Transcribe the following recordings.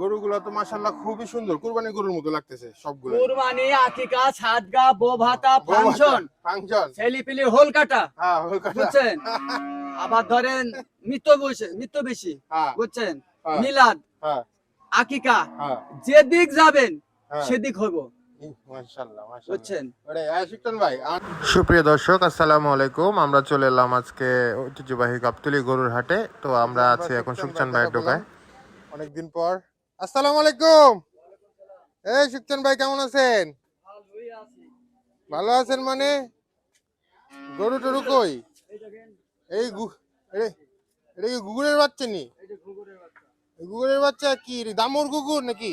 গরুগুলো তো মাশাল্লাহ খুবই সুন্দর। কুরবানি গরুর মতো লাগতেছে সবগুলো। কুরবানি আকিকা সাদগা বো ভাতা ফাংশন ফাংশন ছেলিপিলি হোল কাটা। হ্যাঁ। বুঝছেন? আবার ধরেন মৃত্যু বসে মৃত্যু বেশি। হ্যাঁ। বুঝছেন? হ্যাঁ। মিলাদ। হ্যাঁ। আকিকা। হ্যাঁ। যেদিক যাবেন। সেদিক হইব। মাশাল্লাহ মাশাল্লাহ বুঝছেন? ওরে ভাই সুপ্রিয় দর্শক আসসালামু আলাইকুম। আমরা চলে এলাম আজকে ঐতিহ্যবাহী গাবতলি গরুর হাটে। তো আমরা আছি এখন সুকচান ভাইয়ের ঢোকায়। অনেকদিন পর আসসালামু আলাইকুম। এই সুকচান ভাই কেমন আছেন? ভালো আছেন মানে? গরু টরু কই? এই এটা কি গুগুরের বাচ্চা নি? এই গুগুরের বাচ্চা কি? দামর গুগুর নাকি?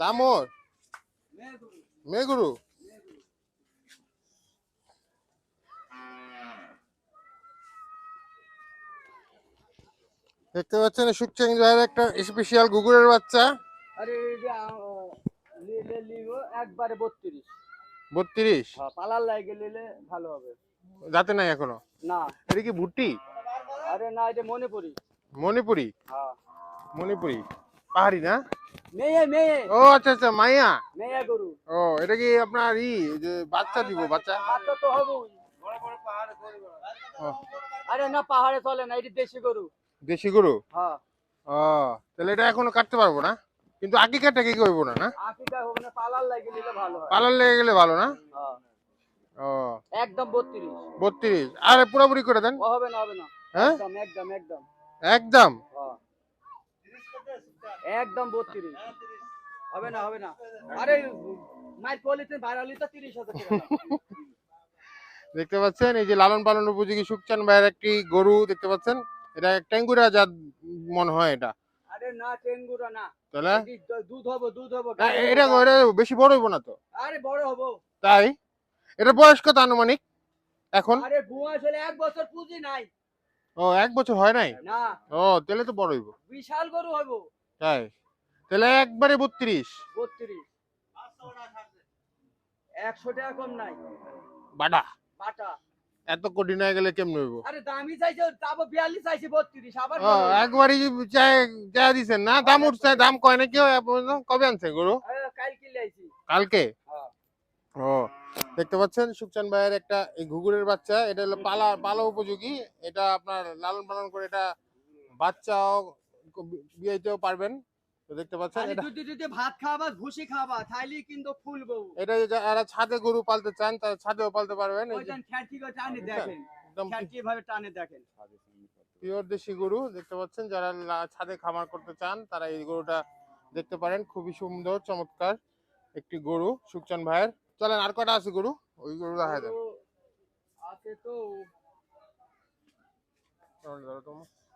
দামর মেগুরু দেখতে পাচ্ছেন সুকচাং ভাইয়ের একটা স্পেশাল গুগুরের বাচ্চা। আরে নিলে নিব একবারে হ্যাঁ, পালার লাগে নিলে ভালো হবে। যাতে নাই এখনও? না। এটা কি ভুট্টি? আরে না এটা মণিপুরি? হ্যাঁ। মণিপুরি। পাহাড়ি না? মেয়ে মেয়ে। ও আচ্ছা আচ্ছা মাইয়া। মেয়ে গরু। ও এটা কি আপনার ই যে বাচ্চা দিব বাচ্চা? বাচ্চা তো হবই। ও, আরে না পাহাড়ে চলে না এটি দেশি গরু। দেশি গরু? হ্যাঁ। ও তাহলে এটা এখনও কাটতে পারব না? কিন্তু আকি কাটা কি করব না না? আকিটা হবে না পালার লাগে নিলে ভালো হয়। পালার লেগে গেলে ভালো না? হ্যাঁ। ও। একদম বত্রিশ। বত্রিশ। আরে পুরোপুরি করে দেন। হবে না হবে না। হ্যাঁ? একদম একদম একদম। একদম? হ্যাঁ। একদম বত্রিশ। হবে না হবে না। আরে পলিতে ভাড়ালি তো তিরিশ হাজার দেখতে পাচ্ছেন এই যে লালন পালন উপযোগী সুকচান ভাইয়ের একটি গরু দেখতে পাচ্ছেন? এটা ট্যাঙ্গুরা জাত মনে হয় এটা। আরে না টেঙ্গুরা না। তাহলে? দুধ হব দুধ হব না, এটা এটা বেশি বড় হইব না তো। আরে বড় হব। তাই? এটা বয়স কত আনুমানিক? এখন? আরে এক বছর পুঁজি নাই। ও এক বছর হয় নাই? না। ও তাহলে তো বড় হইব। বিশাল গরু হব তাই? তাহলে একবারে বত্রিশ। বত্রিশ। একশো টাকা কম নাই। বাডা বাটা। এত কোটি না গেলে কেমন হইব? আরে দামি চাইছে তারপর বিয়াল্লিশ চাইছে বত্রিশ আবার ও একবারই চাই চাই দিছেন না? দাম উঠছে দাম কয় না কেউ কবে আনছে গরু? কাল কিলে আইছি। কালকে? হ্যাঁ। ও দেখতে পাচ্ছেন সুকচান ভাইয়ের একটা এই ঘুঘুরের বাচ্চা এটা হলো পালা পালা উপযোগী। এটা আপনার লালন পালন করে এটা বাচ্চাও বিয়েতেও পারবেন। দেখতে পাচ্ছেন এটা দুধে দুধে ভাত খাবা ভুসি থাইলি কিন্তু ফুলবো এটা যারা ছাদে গরু পালতে চান তারা ছাদেও পালতে পারবেন। এই যে খ্যাটি করে টানে দেখেন। খ্যাটি ভাবে টানে দেখেন। পিওর দেশি গরু দেখতে পাচ্ছেন যারা ছাদে খামার করতে চান তারা এই গরুটা দেখতে পারেন। খুবই সুন্দর চমৎকার একটি গরু সুকচান ভাইয়ের। চলেন আর কটা আছে গরু? ওই গরু দেখা আছে তো।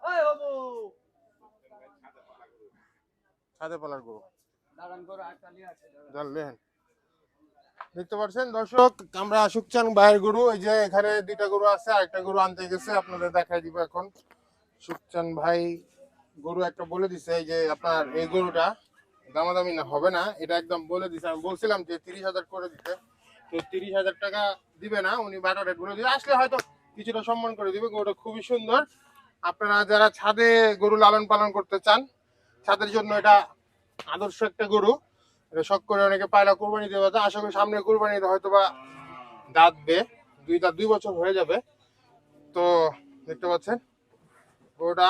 ওই বাবু! ছাদে পালার গরু। জানলেন দেখতে পাচ্ছেন দর্শক আমরা সুকচান ভাইয়ের গরু এই যে এখানে দুইটা গরু আছে আরেকটা গরু আনতে গেছে আপনাদের দেখাই দিব এখন। সুকচান ভাই গরু একটা বলে দিছে এই যে আপনার এই গরুটা দামাদামি না হবে না এটা একদম বলে দিছে। আমি বলছিলাম যে তিরিশ হাজার করে দিতে। তো তিরিশ হাজার টাকা দিবে না উনি বারো রেট বলে দিবে। আসলে হয়তো কিছুটা সম্মান করে দিবে গরুটা খুবই সুন্দর। আপনারা যারা ছাদে গরু লালন পালন করতে চান ছাদের জন্য এটা আদর্শ একটা গরু। এটা শখ করে অনেকে পায়রা কোরবানি দেওয়া আশা করি সামনে কোরবানিতে হয়তো বা দাঁতবে। দুই দাঁত দুই বছর হয়ে যাবে। তো দেখতে পাচ্ছেন, গরুটা।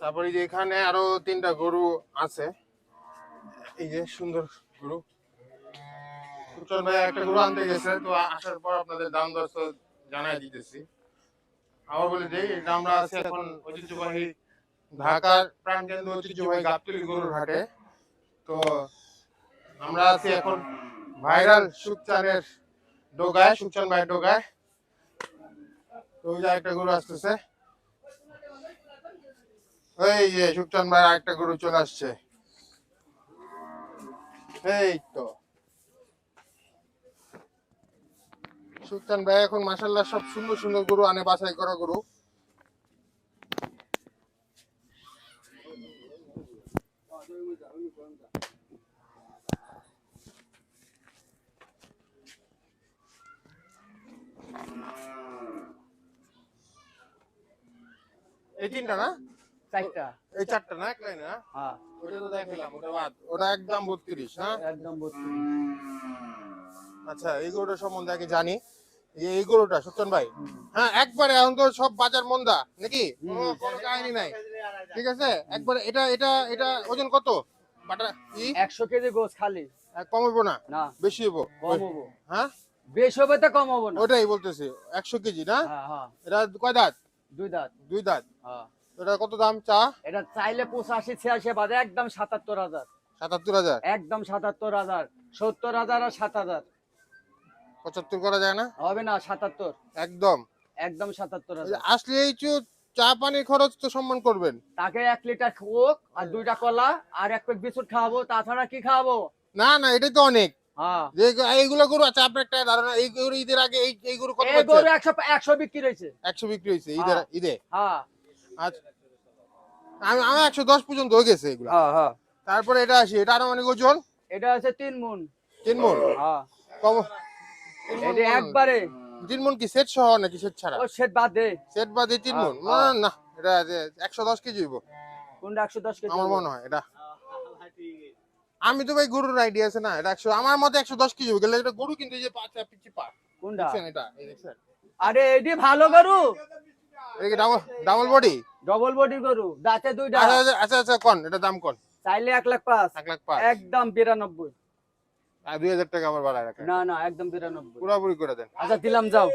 তারপরে যে এখানে আরও তিনটা গরু আছে। এই যে সুন্দর গরু। একটা গরু আনতে গেছে, তো আসার পর আপনাদের দাম দর জানাই দিতেছি। আবার বলে যে, এটা আমরা আছি এখন ঐতিহ্যবাহী ঢাকার প্রাণকেন্দ্র, ঐতিহ্যবাহী গাবতলী গরুর হাটে। তো আমরা আছি এখন ভাইরাল সুকচানের ডোগায়, সুকচান ভাই ডোগায়। তো ওই যে একটা গরু আসতেছে। এই যে সুকচান ভাই একটা গরু চলে আসছে। এই তো। সুকচান ভাই এখন মাসাল্লাহ সব সুন্দর সুন্দর গরু আনে বাছাই করা গরু। এই তিনটা না? চারটা। এই চারটা না এক লাইনে না? হ্যাঁ। ওটা তো দেখলাম ওটা বাদ। ওটা একদম বত্রিশ না একদম বত্রিশ। আচ্ছা এই গরুটা সম্বন্ধে আগে জানি। এই- এই গরুটা সত্যন ভাই। হ্যাঁ একবারে এখন তো সব বাজার মন্দা নাকি? কোনো কাহিনী নাই। ঠিক আছে? একবারে এটা এটা এটা ওজন কত? বাটা কি একশো কেজি গোছ খালি। এক কম হইবো না? না। বেশি হব হ্যাঁ? বেশ হবে তো কম হব না। ওটাই বলতেছি একশো কেজি না? হ্যাঁ হ্যাঁ। এটা কয় দাঁত? দুই দাঁত। দুই দাঁত? হ্যাঁ। এটা কত দাম চা? এটা চাইলে পঁচাশি ছিয়াশি বাজে একদম সাতাত্তর হাজার। সাতাত্তর হাজার? একদম সাতাত্তর হাজার সত্তর হাজার আর সাত হাজার। পঁচাত্তর করা যায় না? হবে না সাতাত্তর। একদম। একদম সাতাত্তর আসলে এই চু- চা পানির খরচ তো সম্মান করবেন। তাকে এক লিটার কোক আর দুইটা কলা আর এক প্যাক বিস্কুট খাওয়াবো তাছাড়া কি খাওয়াবো? না না এটাই তো অনেক। হ্যাঁ। এইগুলো গরু আছে আপনার একটা ধারণা এই গরু ঈদের আগে এই এই গরু কত এই বিক্রি হয়েছে। একশো বিক্রি হয়েছে ঈদের হ্যাঁ। ঈদে? হ্যাঁ। আচ্ছা আমি আমি পর্যন্ত হয়ে গেছে এগুলো। হ্যাঁ হ্যাঁ। তারপরে এটা আসি এটা আনুমানিক ওজন? এটা হচ্ছে তিন মন। তিন মন? হ্যাঁ। কম এটা একবারে তিন মন কি সেট সহ নাকি সেট ছাড়া? ও সেট বাদ। দে সেট বাদে তিন মন না। না এটা একশো দশ কেজি হইব। কোনটা একশো দশ কেজি আমার মনে হয় এটা। আমি তো ভাই গরুর আইডিয়া আছে না এটা একশো আমার মতে একশো দশ কেজি গেলে এটা গরু কিন্তু এই যে পাঁচ পা কোনটা? দেখছেন এটা এই দেখছেন। আরে এটি ভালো গরু। এটা double double body double body গরু। দাঁতে দুইটা। আচ্ছা আচ্ছা, আচ্ছা আচ্ছা কোন? এটা দাম কোন? চাইলে এক লাখ পাঁচ। এক লাখ পাঁচ। একদম বিরানব্বই। আর দুই হাজার টাকা আমার বাড়ায় রাখেন। না না একদম বিরানব্বই। পুরোপুরি করে দেন। আচ্ছা দিলাম যাও।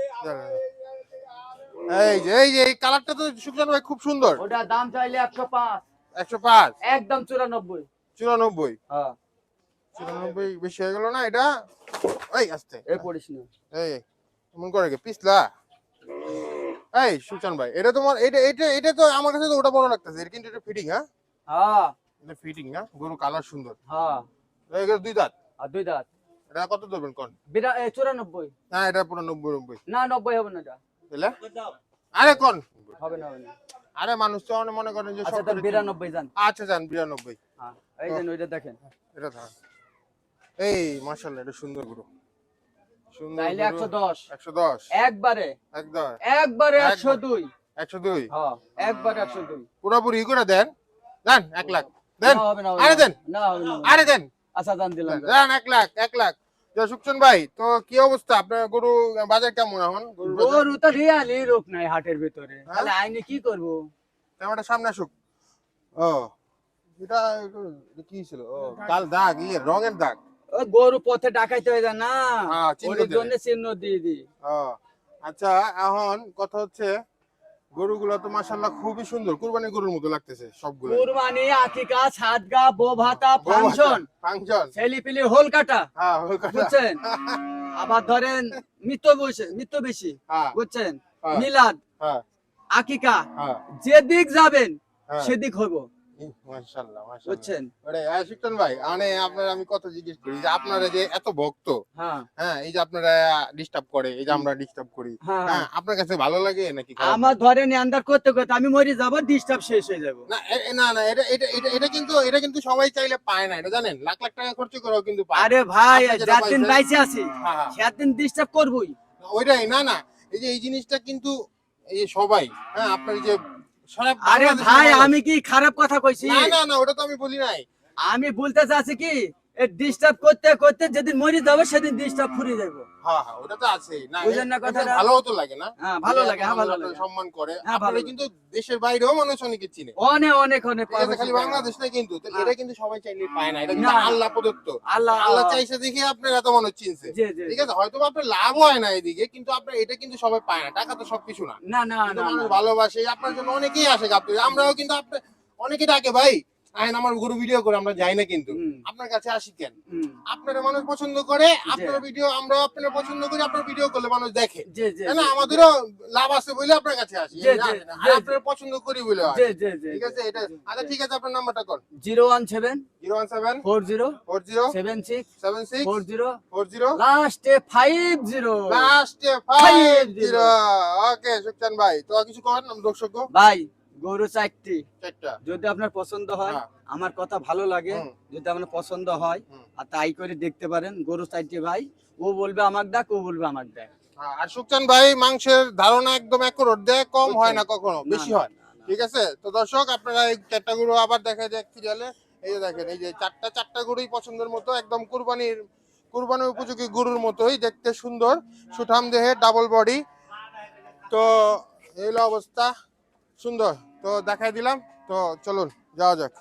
এই যে এই যে এই কালারটা তো সুখান ভাই খুব সুন্দর। ওটা দাম চাইলে একশো পাঁচ। একশো পাঁচ? একদম চুরানব্বই। চুরানব্বই? হ্যাঁ। চুরানব্বই বেশি হয়ে গেল না এটা? এই আসতে। এ পড়িস না। এই এমন করে কি পিছলা। এই সুচান ভাই এটা তোমার এটা এটা এটা তো আমার কাছে তো ওটা বড় লাগতেছে কিন্তু এটা ফিটিং হ্যাঁ? হ্যাঁ। এটা ফিটিং না গরু কালার সুন্দর। হ্যাঁ। দুই দাঁত। আর দুই দাঁত। এটা কত দেবেন কোন? বিরা চুরানব্বই। না এটা পুরো নব্বই নব্বই। না নব্বই হবে না এটা বুঝলে আরে কোন? হবে না হবে না। আরে মানুষ তো মনে করেন যে আচ্ছা বিরানব্বই যান। আচ্ছা যান বিরানব্বই। হ্যাঁ এই যে ওইটা দেখেন। এটা থাক এই মাশাল্লাহ এটা সুন্দর গরু। একবারে। একদম। একবারে হ্যাঁ একবারে একশো দুই। পুরোপুরি করে দেন। দেন এক লাখ। দেন। আরে দেন। না। আরে দেন। আচ্ছা দান দিলাম দেন এক লাখ এক লাখ। ভাই তো কি অবস্থা? আপনার গরু বাজার কেমন এখন? গরু তো রিয়ালি রোগ নাই হাটের ভিতরে। হ্যাঁ? তাহলে আইনে কি করব? ক্যামেরাটা সামনে আসুক। ও এটা কি ছিল? ও কাল দাগ ইয়ে রঙের দাগ। ও গরু পথে ডাকাইতে হয়ে না। হ্যাঁ, চিহ্ন ওর জন্য চিহ্ন দিয়ে দি। আচ্ছা এখন কথা হচ্ছে গরুগুলো তো মাশাল্লাহ খুবই সুন্দর। কুরবানি গরুর মতো লাগতেছে সবগুলো কুরবানি আকিকা ছাদগা বোভাতা ফাংশন ফাংশন ছেলিপিলি হোল কাটা হ্যাঁ ওই কথা। বুঝছেন? আবার ধরেন মৃত্যু বসে মৃত্যু বেশি। হ্যাঁ। বুঝছেন? হ্যাঁ। মিলাদ হ্যাঁ। আকিকা। হ্যাঁ। যেদিক যাবেন। সেদিক হইব। ই, মাশাআল্লাহ মাশাআল্লাহ। বুঝছেন? ওরে শিকটন ভাই আপনার আমি কত জিজ্ঞেস করি যে আপনারা যে এত ভক্ত হ্যাঁ। হ্যাঁ এই যে আপনারা ডিস্টার্ব করে এই যে আমরা ডিস্টার্ব করি হ্যাঁ। হ্যাঁ আপনার কাছে ভালো লাগে নাকি আমার ধরেন আন্দার করতে করতে আমি মরে যাব ডিস্টার্ব শেষ হয়ে যাব। না এটা এটা এটা এটা কিন্তু এটা কিন্তু সবাই চাইলে পায় না এটা জানেন? লাখ লাখ টাকা খরচ করেও কিন্তু পায়। আরে ভাই দিন বাইসে আছি। সেদিন ডিস্টার্ব করবই। ওইটাই না না এই যে এই জিনিসটা কিন্তু এই সবাই হ্যাঁ আপনার যে আরে ভাই আমি কি খারাপ কথা কইছি? না না না ওটা তো আমি বলি নাই। আমি বলতে চাচ্ছি কি ডিস্টার্ব করতে করতে যেদিন মরে যাব সেদিন ডিস্টার্ব ফুরিয়ে যাব হ্যাঁ হ্যাঁ ওটা তো আছে না বুঝলেন না কথাটা? ভালো তো লাগে না। হ্যাঁ ভালো লাগে হ্যাঁ ভালো মানুষ লাগে। সম্মান করে আপনারা কিন্তু দেশের বাইরেও মানুষ অনেকে চিনে। অনেক অনেক অনেক ঠিক খালি বাংলাদেশ না কিন্তু। এটা কিন্তু সবাই চাইলে পায় না এটা কিন্তু আল্লাহ প্রদত্ত। আল্লাহ আল্লাহ চাইছে দেখে আপনার এত মানুষ চিনছে। ঠিক আছে হয়তো আপনার লাভ হয় না এদিকে কিন্তু আপনার এটা কিন্তু সবাই পায় না টাকা তো সবকিছু না। না না মানুষ। ভালোবাসে আপনার জন্য অনেকেই আসে আমরাও কিন্তু আপনার অনেকে ডাকে ভাই আইন আমার গরু ভিডিও করে আমরা যাই না কিন্তু। আপনার কাছে আসি কেন। আপনারা মানুষ পছন্দ করে আপনার ভিডিও আমরা আপনারা পছন্দ করি আপনার ভিডিও করলে মানুষ দেখে। না? আমাদেরও লাভ আছে বলে আপনার কাছে আসি। আপনারা পছন্দ করি বলে ঠিক আছে? এটা আচ্ছা ঠিক আছে আপনার নাম্বারটা কোন zero one seven zero one seven four zero four zero seven six seven six four zero four zero লাস্টে ফাইভ জিরো লাস্টে ফাইভ জিরো ওকে সুকচান ভাই তো কিছু করেন দর্শক ভাই গরু চারটি। চারটা। যদি আপনার পছন্দ হয় হ্যাঁ। আমার কথা ভালো লাগে। যদি আপনার পছন্দ হয় আর তাই করে দেখতে পারেন গরু চারটি ভাই। ও বলবে আমার ডাক ও বলবে আমার ডাক। হ্যাঁ, আর সুকচান ভাই মাংসের ধারণা একদম একরোট দেয় কম হয় না কখনো বেশি হয়। ঠিক আছে? তো দর্শক আপনারা এই চারটা গরু আবার দেখা যায় সিরিয়ালে এই যে দেখেন এই যে চারটা চারটা গরুই পছন্দের মতো একদম কুরবানির কুরবানি উপযোগী গরুর মতোই দেখতে সুন্দর। সুঠাম দেহে ডাবল বডি তো এই অবস্থা। সুন্দর। তো দেখাই দিলাম তো চলুন যাওয়া যাক।